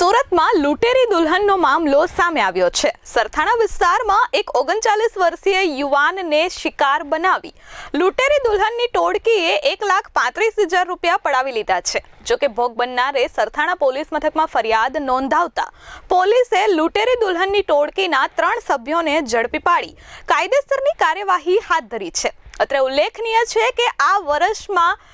સુરતમાં લૂંટેરી દુલ્હનનો મામલો સામે આવ્યો છે. સરથાણા વિસ્તારમાં એક ઓગણચાલીસ વર્ષીય યુવાનને શિકાર બનાવી લૂંટેરી દુલ્હનની ટોળકીએ એક લાખ પાંત્રીસ હજાર રૂપિયા પડાવી લીધા છે. જોકે ભોગ બનનારે સરથાણા પોલીસ મથકમાં ફરિયાદ નોંધાવતા પોલીસે લૂંટેરી દુલ્હનની ટોળકીના ત્રણ સભ્યોને ઝડપી પાડી કાયદેસરની કાર્યવાહી હાથ ધરી છે. અત્રે ઉલ્લેખનીય છે કે આ વર્ષમાં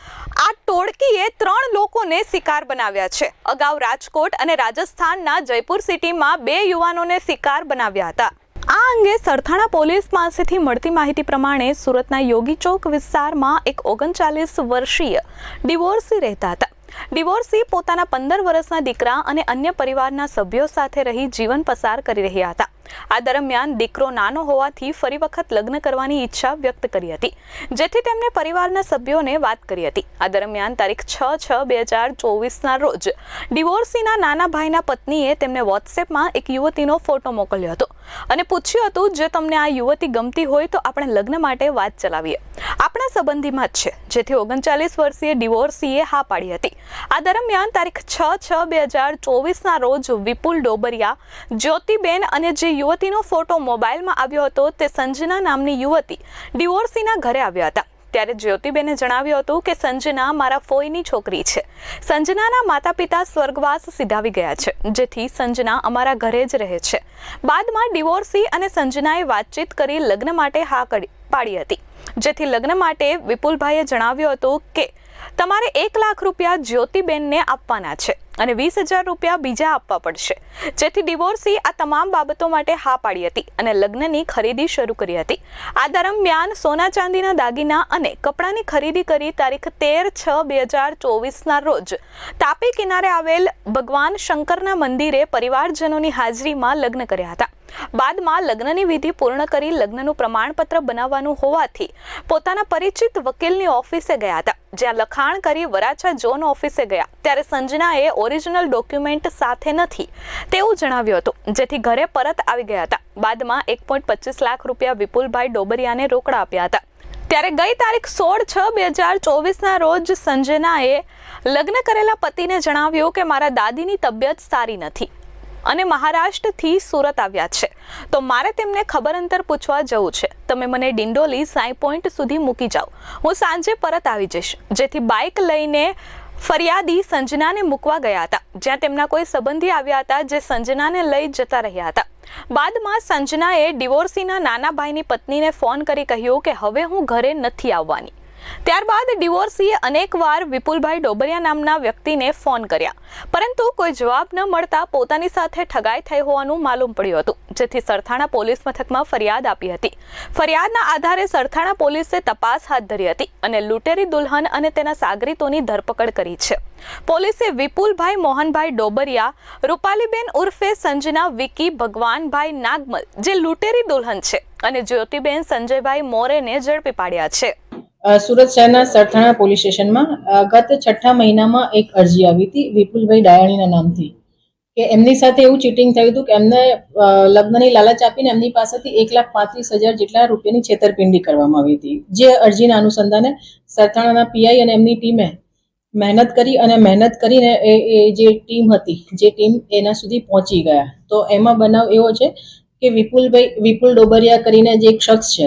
આ ટોળકીએ ત્રણ લોકોને શિકાર બનાવ્યા છે. અગાઉ રાજકોટ અને રાજસ્થાનના જયપુર સિટીમાં બે યુવાનોને શિકાર બનાવ્યા હતા. આ અંગે સરથાણા પોલીસ પાસેથી મળતી માહિતી પ્રમાણે સુરતના યોગી ચોક વિસ્તારમાં એક ઓગણચાલીસ વર્ષીય ડિવોર્સી રહેતા હતા. ડિવોર્સી પોતાના પંદર વર્ષના દીકરા અને અન્ય પરિવારના સભ્યો સાથે રહી જીવન પસાર કરી રહ્યા હતા. આ દરમિયાન દીકરો નાનો હોવાથી ફરી વખત લગ્ન કરવાની ઈચ્છા વ્યક્ત કરી હતી, જેથી તેમણે પરિવારના સભ્યોને વાત કરી હતી. આ દરમિયાન તારીખ છ છ બે હજાર ચોવીસના રોજ ડિવોર્સીના નાના ભાઈના પત્નીએ તેમને વોટ્સએપમાં એક યુવતીનો ફોટો મોકલ્યો હતો અને પૂછ્યું હતું, જો તમને આ યુવતી ગમતી હોય તો આપણે લગ્ન માટે વાત ચલાવીએ. આપણા સંબંધીમાં જ છે, જેથી ઓગણચાલીસ વર્ષીય ડિવોર્સીએ હા પાડી હતી. આ દરમિયાન તારીખ છ છ બે હજાર ચોવીસના રોજ વિપુલ ડોબરિયા, જ્યોતિબેન અને જે યુવતીનો ફોટો મોબાઈલમાં આવ્યો હતો, તે સંજના નામની યુવતી ડિવોર્સીના ઘરે આવ્યા હતા. ત્યારે જ્યોતિબેને જણાવ્યું હતું કે સંજના મારા ફોઈની છોકરી છે. સંજનાના માતા પિતા સ્વર્ગવાસ સિધાવી ગયા છે, જેથી સંજના અમારા ઘરે જ રહે છે. બાદમાં ડિવોર્સી અને સંજનાએ વાતચીત કરી લગ્ન માટે હા પાડી હતી. જેથી લગ્ન માટે વિપુલભાઈએ જણાવ્યું હતું કે, તમારે એક લાખ રૂપિયા જ્યોતિબેનને આપવાના છે. અને વીસ હજાર રૂપિયા બીજા આપવા પડશે. જેથી ડિવોર્સી આ તમામ બાબતો માટે હા પાડી હતી અને લગ્નની ખરીદી શરૂ કરી હતી. આ દરમિયાન સોના ચાંદીના દાગીના અને કપડાની ખરીદી કરી તારીખ તેર છ બે હજાર ચોવીસના રોજ તાપી કિનારે આવેલ ભગવાન શંકરના મંદિરે પરિવારજનોની હાજરીમાં લગ્ન કર્યા હતા. બાદમાં લગ્નની વિધિ પૂર્ણ કરી લગ્નનું પ્રમાણપત્ર બનાવવાનું હોવાથી પોતાના પરિચિત વકીલની ઓફિસે ગયા હતા. જ્યાં લખાણ કરી વરાછા ઝોન ઓફિસે ગયા. ત્યારે સંજનાએ ઓરિજિનલ ડોક્યુમેન્ટ સાથે નથી, તેવું જણાવ્યું હતું. જેથી ઘરે પરત આવી ગયા હતા. બાદમાં એક પોઈન્ટ પચીસ લાખ રૂપિયા વિપુલભાઈ ડોબરિયાને રોકડા આપ્યા હતા. ત્યારે ગઈ તારીખ સોળ છ બે હજાર ચોવીસના રોજ સંજનાએ લગ્ન કરેલા પતિને જણાવ્યું કે, મારા દાદીની તબિયત સારી નથી અને મહારાષ્ટ્રથી સુરત આવ્યા છે. તો મારે તેમને ખબર અંતર પૂછવા જવું છે. તમે મને ડિંડોલી સાઈ પોઈન્ટ સુધી મૂકી જાઓ. હું સાંજે પરત આવી જઈશ. જેથી બાઇક લઈને ફરિયાદી સંજનાને મૂકવા ગયા હતા, જ્યાં તેમના કોઈ સંબંધી આવ્યા હતા જે સંજનાને લઈ જતા રહ્યા હતા. બાદમાં સંજનાએ ડિવોર્સીના નાના ભાઈની પત્નીને ફોન કરી કહ્યું કે હવે હું ઘરે નથી આવવાની. ત્યારબાદ ડિવોર્સીએ અનેકવાર વિપુલભાઈ ડોબરિયા નામના વ્યક્તિને ફોન કર્યા. પરંતુ કોઈ જવાબ ન મળતા પોતાની સાથે ઠગાઈ થઈ હોવાનું માલુમ પડ્યું હતું, જેથી સરથાણા પોલીસ મથકમાં ફરિયાદ આપી હતી. ફરિયાદના આધારે સરથાણા પોલીસે તપાસ હાથ ધરી હતી અને લૂંટેરી દુલ્હન અને તેના સાગરીતોની ધરપકડ કરી છે. પોલીસે વિપુલભાઈ મોહનભાઈ ડોબરિયા, રૂપાલીબેન ઉર્ફે સંજના, વિકી, ભગવાનભાઈ નાગમલ જે લૂંટેરી દુલ્હન છે અને જ્યોતિબેન સંજયભાઈ મોરેને ઝડપી પાડ્યા છે. સુરત શહેરના સરથાણા પોલીસ સ્ટેશનમાં ગત છઠ્ઠા મહિનામાં એક અરજી આવી હતી વિપુલભાઈ ડાયાણીના નામથી, કે એમની સાથે એવું ચીટિંગ થયું હતું કે એમને લગ્નની લાલચ આપીને એમની પાસેથી એક લાખ પાંત્રીસ હજાર જેટલા રૂપિયાની છેતરપિંડી કરવામાં આવી હતી. જે અરજીના અનુસંધાને સરથાણાના પીઆઈ અને એમની ટીમે મહેનત કરી અને મહેનત કરીને એ એ જે ટીમ હતી, જે ટીમ એના સુધી પહોંચી ગયા. તો એમાં બનાવ એવો છે કે વિપુલભાઈ, વિપુલ ડોબરિયા કરીને જે એક શખ્સ છે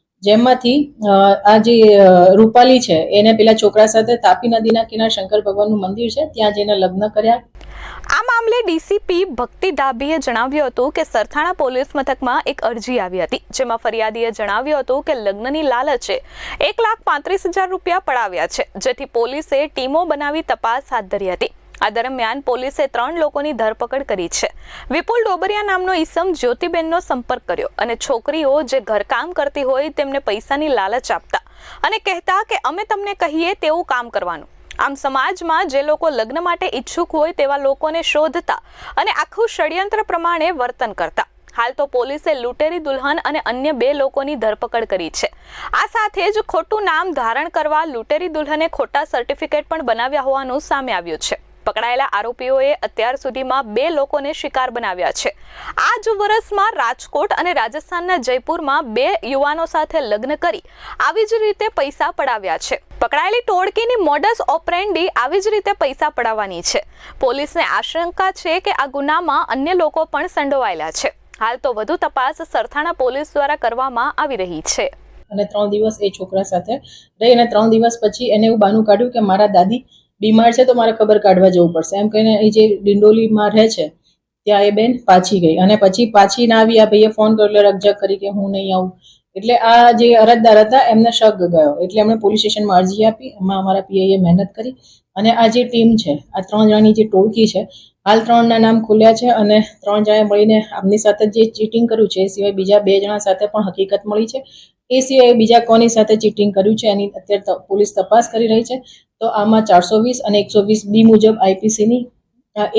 જેમાંથી આ જે રૂપાલી છે, એને પેલા છોકરા સાથે તાપી નદીના કિનારે શંકર ભગવાનનું મંદિર છે, ત્યાં જઈને લગ્ન કર્યા. આ મામલે ડીસીપી ભક્તિ ડાભીએ જણાવ્યું હતું કે સરથાણા પોલીસ મથકમાં એક અરજી આવી હતી, જેમાં ફરિયાદીએ જણાવ્યું હતું કે લગ્નની લાલચે એક લાખ પાંત્રીસ હજાર રૂપિયા પડાવ્યા છે, જેથી પોલીસે ટીમો બનાવી તપાસ હાથ ધરી હતી. આ દરમિયાન પોલીસે ત્રણ લોકોની ધરપકડ કરી છે. વિપુલ ડોબરિયા નામનો ઈસમ જ્યોતિબેનનો સંપર્ક કર્યો અને છોકરીઓ જે ઘરકામ કરતી હોય તેમને પૈસાની લાલચ આપતા અને કહેતા કે અમે તમને કહીએ તેવું કામ કરવાનું. આમ સમાજમાં જે લોકો લગ્ન માટે ઈચ્છુક હોય તેવા લોકોને શોધતા અને આખું ષડયંત્ર પ્રમાણે વર્તન કરતા. હાલ તો પોલીસે લૂંટેરી દુલ્હન અને અન્ય બે લોકોની ધરપકડ કરી છે. આ સાથે જ ખોટું નામ ધારણ કરવા લૂંટેરી દુલ્હને ખોટા સર્ટિફિકેટ પણ બનાવ્યા હોવાનું સામે આવ્યું છે. પકડાયેલા આરોપીઓએ અત્યાર સુધીમાં બે લોકોને શિકાર બનાવ્યા છે. આ જ વર્ષમાં રાજકોટ અને રાજસ્થાનના જયપુરમાં બે યુવાનો સાથે લગ્ન કરી આવી જ રીતે પૈસા પડાવ્યા છે. પકડાયેલી ટોળકીની મોડસ ઓપરેન્ડી આવી જ રીતે પૈસા પડાવવાની છે. પોલીસને આશંકા છે કે આ ગુનામાં અન્ય લોકો પણ સંડોવાયેલા છે. હાલ તો વધુ તપાસ સરથાણા પોલીસ દ્વારા કરવામાં આવી રહી છે. અને ત્રણ દિવસ એ છોકરા સાથે રહી અને ત્રણ દિવસ પછી એને એવું બાનું કાઢ્યું કે મારા દાદી બીમાર છે તો મારે ખબર કાઢવા જવું પડશે. એમ કહીને એ જે ડિંડોલીમાં રહે છે, ત્યાં એ બેન પાછી ગઈ. અને પછી પાછી ના આવી આ ભાઈએ ફોન કર્યો, એટલે કરી કે હું નહીં આવું. એટલે આ જે અરજદાર હતા, એમને શક ગયો. એટલે એમણે પોલીસ સ્ટેશનમાં અરજી આપી. એમાં અમારા પીઆઈએ મહેનત કરી. અને આ જે ટીમ છે, આ ત્રણ જણાની જે ટોળકી છે, હાલ ત્રણના નામ ખુલ્યા છે અને ત્રણ જણાએ મળીને આમની સાથે જે ચીટિંગ કર્યું છે, એ સિવાય બીજા બે જણા સાથે પણ હકીકત મળી છે. એ સિવાય બીજા કોની સાથે ચીટિંગ કર્યું છે, એની અત્યારે પોલીસ તપાસ કરી રહી છે. તો આમાં ચારસો વીસ અને એકસો વીસ બી મુજબ આઈપીસીની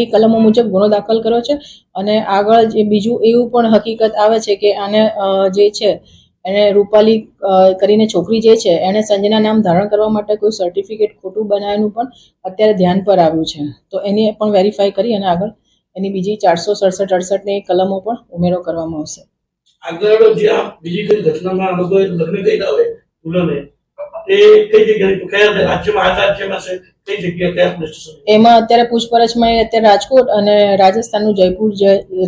એ કલમો મુજબ ગુનો દાખલ કર્યો છે. અને આગળ જે બીજું એવું પણ હકીકત આવે છે કે આને જે છે, એને રૂપાલી કરીને છોકરી જે છે એણે સંજના નામ ધારણ કરવા માટે કોઈ સર્ટિફિકેટ ખોટું બનાવ્યું પણ અત્યારે ધ્યાન પર આવ્યું છે. તો એની પણ વેરીફાઈ કરી અને આગળ એની બીજી ચારસો સડસઠ અડસઠની કલમો પણ ઉમેરો કરવામાં આવશે. આગળ જે બીજી કઈ ઘટનામાં લગ્ન કર્યા હોય દુલ્હને કઈ જગ્યાએ કયા રાજ્યમાં આ રાજ્યમાં છે કઈ જગ્યાએ કયા પોલીસ સ્ટેશન એમાં અત્યારે પૂછપરછમાં એ અત્યારે રાજકોટ અને રાજસ્થાનનું જયપુર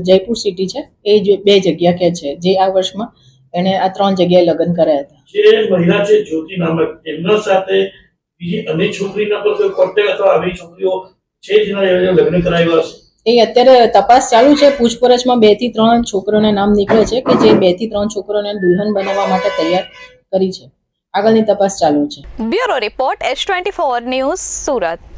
જયપુર સિટી છે. એ બે જગ્યા કે છે જે આ વર્ષમાં એણે આ ત્રણ જગ્યાએ લગ્ન કર્યા હતા. જે મહિલા છે જ્યોતિ નામક એમના સાથે બીજી અનેક છોકરીના પર કોઈ કોન્ટેક્ટ અથવા આવી છોકરીઓ છે જેના લગ્ન કરાવ્યા હશે? એ અત્યારે તપાસ ચાલુ છે. પૂછપરછમાં બેથી ત્રણ છોકરોના નામ નીકળે છે કે જે બેથી ત્રણ છોકરોને દુલ્હન બનાવવા માટે તૈયાર કરી છે. આગળની તપાસ ચાલુ છે. Bureau report S twenty four news Surat.